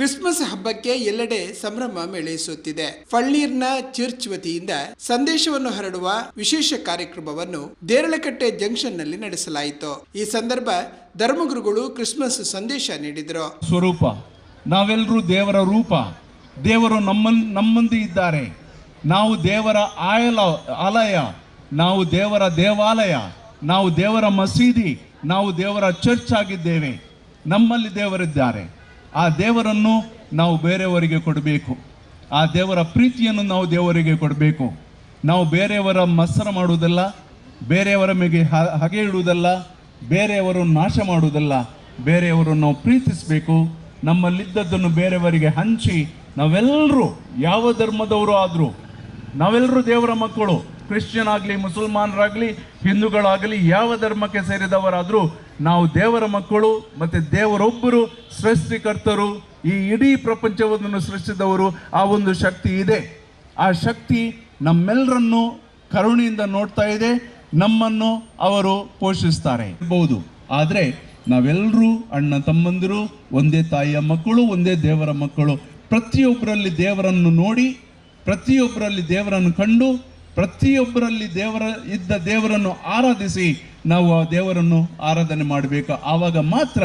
Christmas ಹಬ್ಬಕ್ಕೆ ಎಲ್ಲೆಡೆ ಸಂಭ್ರಮ ಮೇಳೈಸುತ್ತಿದೆ. ಫಳ್ಳೀರ್ನ ಚರ್ಚ್ ವತಿಯಿಂದ ಸಂದೇಶವನ್ನು ಹರಡುವ ವಿಶೇಷ ಕಾರ್ಯಕ್ರಮವನ್ನು ದೇರಳಕಟ್ಟೆ ಜಂಕ್ಷನ್ನಲ್ಲಿ ನಡೆಸಲಾಯಿತು. ಈ ಸಂದರ್ಭ ಧರ್ಮಗುರುಗಳು ಕ್ರಿಸ್ಮಸ್ ಸಂದೇಶ ನೀಡಿದರು. ಸ್ವರೂಪ, ನಾವೆಲ್ಲರೂ ದೇವರ ರೂಪ. ದೇವರು ನಮ್ಮ ನಮ್ಮಂದಿ ಇದ್ದಾರೆ. ನಾವು ದೇವರ ಆಯಲ, ಆಲಯ. ನಾವು ದೇವರ ದೇವಾಲಯ. ನಾವು ದೇವರ ಮಸೀದಿ. ನಾವು ದೇವರ ಚರ್ಚ್ ಆಗಿದ್ದೇವೆ. ನಮ್ಮಲ್ಲಿ ದೇವರಿದ್ದಾರೆ. ಆ ದೇವರನ್ನು ನಾವು ಬೇರೆಯವರಿಗೆ ಕೊಡಬೇಕು. ಆ ದೇವರ ಪ್ರೀತಿಯನ್ನು ನಾವು ದೇವರಿಗೆ ಕೊಡಬೇಕು. ನಾವು ಬೇರೆಯವರ ಮತ್ಸರ ಮಾಡುವುದಲ್ಲ, ಬೇರೆಯವರ ಮೇಲೆ ಹಗೆ ಇಡುವುದಲ್ಲ ಬೇರೆಯವರನ್ನು ನಾಶ ಮಾಡುವುದಲ್ಲ ಬೇರೆಯವರನ್ನು ನಾವು ಪ್ರೀತಿಸಬೇಕು. ನಮ್ಮಲ್ಲಿದ್ದದ್ದನ್ನು ಬೇರೆಯವರಿಗೆ ಹಂಚಿ ನಾವೆಲ್ಲರೂ, ಯಾವ ಧರ್ಮದವರು ಆದರೂ, ನಾವೆಲ್ಲರೂ ದೇವರ ಮಕ್ಕಳು ಕ್ರಿಶ್ಚಿಯನ್ ಆಗಲಿ ಮುಸಲ್ಮಾನರಾಗಲಿ, ಹಿಂದೂಗಳಾಗಲಿ, ಯಾವ ಧರ್ಮಕ್ಕೆ ಸೇರಿದವರಾದರೂ ನಾವು ದೇವರ ಮಕ್ಕಳು ಮತ್ತು ದೇವರೊಬ್ಬರು ಸೃಷ್ಟಿಕರ್ತರು, ಈ ಇಡೀ ಪ್ರಪಂಚವನ್ನು ಸೃಷ್ಟಿಸಿದವರು ಆ ಒಂದು ಶಕ್ತಿ ಇದೆ. ಆ ಶಕ್ತಿ ನಮ್ಮೆಲ್ಲರನ್ನು ಕರುಣೆಯಿಂದ ನೋಡ್ತಾ ಇದೆ, ನಮ್ಮನ್ನು ಅವರು ಪೋಷಿಸ್ತಾರೆ ಇರ್ಬೋದು ಆದರೆ ನಾವೆಲ್ಲರೂ ಅಣ್ಣ ತಮ್ಮಂದಿರು, ಒಂದೇ ತಾಯಿಯ ಮಕ್ಕಳು, ಒಂದೇ ದೇವರ ಮಕ್ಕಳು. ಪ್ರತಿಯೊಬ್ಬರಲ್ಲಿ ದೇವರನ್ನು ನೋಡಿ, ಪ್ರತಿಯೊಬ್ಬರಲ್ಲಿ ದೇವರನ್ನು ಕಂಡು ಪ್ರತಿಯೊಬ್ಬರಲ್ಲಿ ದೇವರ, ಇದ್ದ ದೇವರನ್ನು ಆರಾಧಿಸಿ ನಾವು ಆ ದೇವರನ್ನು ಆರಾಧನೆ ಮಾಡಬೇಕು. ಆವಾಗ ಮಾತ್ರ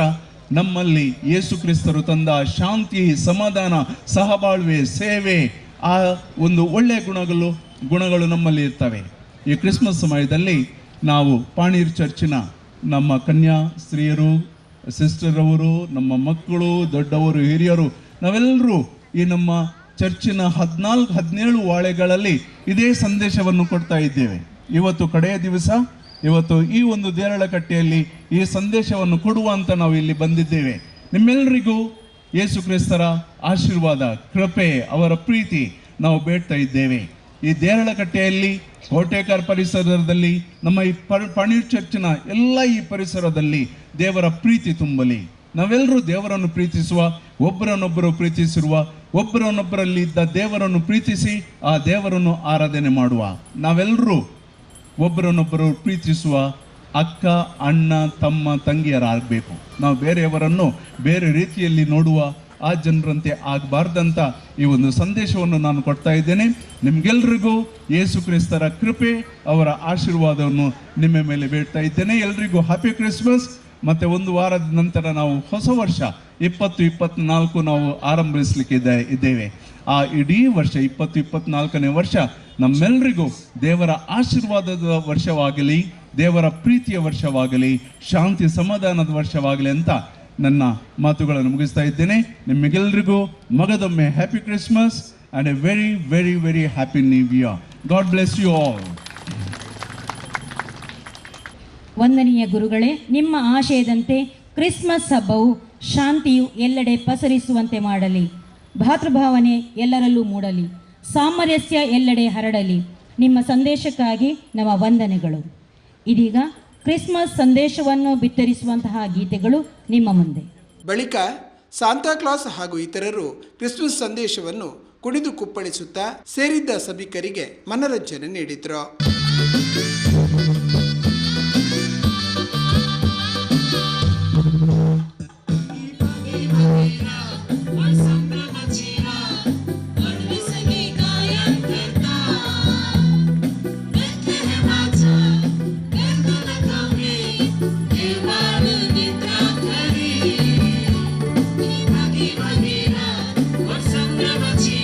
ನಮ್ಮಲ್ಲಿ ಯೇಸು ಕ್ರಿಸ್ತರು ತಂದ ಶಾಂತಿ, ಸಮಾಧಾನ, ಸಹಬಾಳ್ವೆ, ಸೇವೆ, ಆ ಒಂದು ಒಳ್ಳೆಯ ಗುಣಗಳು ಗುಣಗಳು ನಮ್ಮಲ್ಲಿ ಇರ್ತವೆ. ಈ ಕ್ರಿಸ್ಮಸ್ ಸಮಯದಲ್ಲಿ ನಾವು ಪಾಣೀರ್ ಚರ್ಚಿನ ನಮ್ಮ ಕನ್ಯಾ ಸ್ತ್ರೀಯರು, ಸಿಸ್ಟರ್ ಅವರು, ನಮ್ಮ ಮಕ್ಕಳು, ದೊಡ್ಡವರು, ಹಿರಿಯರು, ನಾವೆಲ್ಲರೂ ಈ ನಮ್ಮ ಚರ್ಚಿನ ಹದಿನಾಲ್ಕು, ಹದಿನೇಳು ವಾಳೆಗಳಲ್ಲಿ ಇದೇ ಸಂದೇಶವನ್ನು ಕೊಡ್ತಾ ಇದ್ದೇವೆ. ಇವತ್ತು ಕಡೆಯ ದಿವಸ, ಇವತ್ತು ಈ ಒಂದು ದೇರಳಕಟ್ಟೆಯಲ್ಲಿ ಈ ಸಂದೇಶವನ್ನು ಕೊಡುವ ಅಂತ ನಾವು ಇಲ್ಲಿ ಬಂದಿದ್ದೇವೆ. ನಿಮ್ಮೆಲ್ಲರಿಗೂ ಯೇಸು ಕ್ರಿಸ್ತರ ಆಶೀರ್ವಾದ, ಕೃಪೆ, ಅವರ ಪ್ರೀತಿ ನಾವು ಬೇಡ್ತಾ ಇದ್ದೇವೆ. ಈ ದೇರಳಕಟ್ಟೆಯಲ್ಲಿ ಕೋಟೇಕಾರ್ ಪರಿಸರದಲ್ಲಿ, ನಮ್ಮ ಈ ಪ- ಪಣಿ ಚರ್ಚಿನ ಎಲ್ಲ ಈ ಪರಿಸರದಲ್ಲಿ ದೇವರ ಪ್ರೀತಿ ತುಂಬಲಿ. ನಾವೆಲ್ಲರೂ ದೇವರನ್ನು ಪ್ರೀತಿಸುವ, ಒಬ್ಬರನ್ನೊಬ್ಬರು ಪ್ರೀತಿಸಿರುವ ಒಬ್ಬರನ್ನೊಬ್ಬರಲ್ಲಿ ಇದ್ದ ದೇವರನ್ನು ಪ್ರೀತಿಸಿ ಆ ದೇವರನ್ನು ಆರಾಧನೆ ಮಾಡುವ. ನಾವೆಲ್ಲರೂ ಒಬ್ಬರನ್ನೊಬ್ಬರು ಪ್ರೀತಿಸುವ ಅಕ್ಕ, ಅಣ್ಣ, ತಮ್ಮ ತಂಗಿಯರಾಗಬೇಕು. ನಾವು ಬೇರೆಯವರನ್ನು ಬೇರೆ ರೀತಿಯಲ್ಲಿ ನೋಡುವ ಆ ಜನರಂತೆ ಆಗಬಾರ್ದಂತ ಈ ಒಂದು ಸಂದೇಶವನ್ನು ನಾನು ಕೊಡ್ತಾ ಇದ್ದೇನೆ. ನಿಮ್ಗೆಲ್ರಿಗೂ ಯೇಸು ಕ್ರಿಸ್ತರ ಕೃಪೆ, ಅವರ ಆಶೀರ್ವಾದವನ್ನು ನಿಮ್ಮ ಮೇಲೆ ಬೇಡ್ತಾ ಇದ್ದೇನೆ. ಎಲ್ರಿಗೂ ಹ್ಯಾಪಿ ಕ್ರಿಸ್ಮಸ್ ಮತ್ತೆ ಒಂದು ವಾರದ ನಂತರ ನಾವು ಹೊಸ ವರ್ಷ ಇಪ್ಪತ್ತು ಇಪ್ಪತ್ನಾಲ್ಕು ನಾವು ಆರಂಭಿಸಲಿಕ್ಕೆ ಇದ್ದ ಇದ್ದೇವೆ. ಆ ಇಡೀ ವರ್ಷ, ಇಪ್ಪತ್ತು ಇಪ್ಪತ್ನಾಲ್ಕನೇ ವರ್ಷ ನಮ್ಮೆಲ್ಲರಿಗೂ ದೇವರ ಆಶೀರ್ವಾದದ ವರ್ಷವಾಗಲಿ, ದೇವರ ಪ್ರೀತಿಯ ವರ್ಷವಾಗಲಿ, ಶಾಂತಿ ಸಮಾಧಾನದ ವರ್ಷವಾಗಲಿ ಅಂತ ನನ್ನ ಮಾತುಗಳನ್ನು ಮುಗಿಸ್ತಾ ಇದ್ದೇನೆ. ನಿಮಗೆಲ್ಲರಿಗೂ ಮಗದೊಮ್ಮೆ happy Christmas and a very very very happy new year God bless you all ವಂದನೀಯ ಗುರುಗಳೇ, ನಿಮ್ಮ ಆಶಯದಂತೆ ಕ್ರಿಸ್ಮಸ್ ಹಬ್ಬವು ಶಾಂತಿಯು ಎಲ್ಲೆಡೆ ಪಸರಿಸುವಂತೆ ಮಾಡಲಿ. ಭಾತೃಭಾವನೆ ಎಲ್ಲರಲ್ಲೂ ಮೂಡಲಿ. ಸಾಮರಸ್ಯ ಎಲ್ಲೆಡೆ ಹರಡಲಿ. ನಿಮ್ಮ ಸಂದೇಶಕ್ಕಾಗಿ ನಮ್ಮ ವಂದನೆಗಳು. ಇದೀಗ ಕ್ರಿಸ್ಮಸ್ ಸಂದೇಶವನ್ನು ಬಿತ್ತರಿಸುವಂತಹ ಗೀತೆಗಳು ನಿಮ್ಮ ಮುಂದೆ. ಬಳಿಕ ಸಾಂತಾಕ್ಲಾಸ್ ಹಾಗೂ ಇತರರು ಕ್ರಿಸ್ಮಸ್ ಸಂದೇಶವನ್ನು ಕುಣಿದು ಕುಪ್ಪಳಿಸುತ್ತಾ ಸೇರಿದ್ದ ಸಭಿಕರಿಗೆ ಮನರಂಜನೆ ನೀಡಿದ್ರು. Never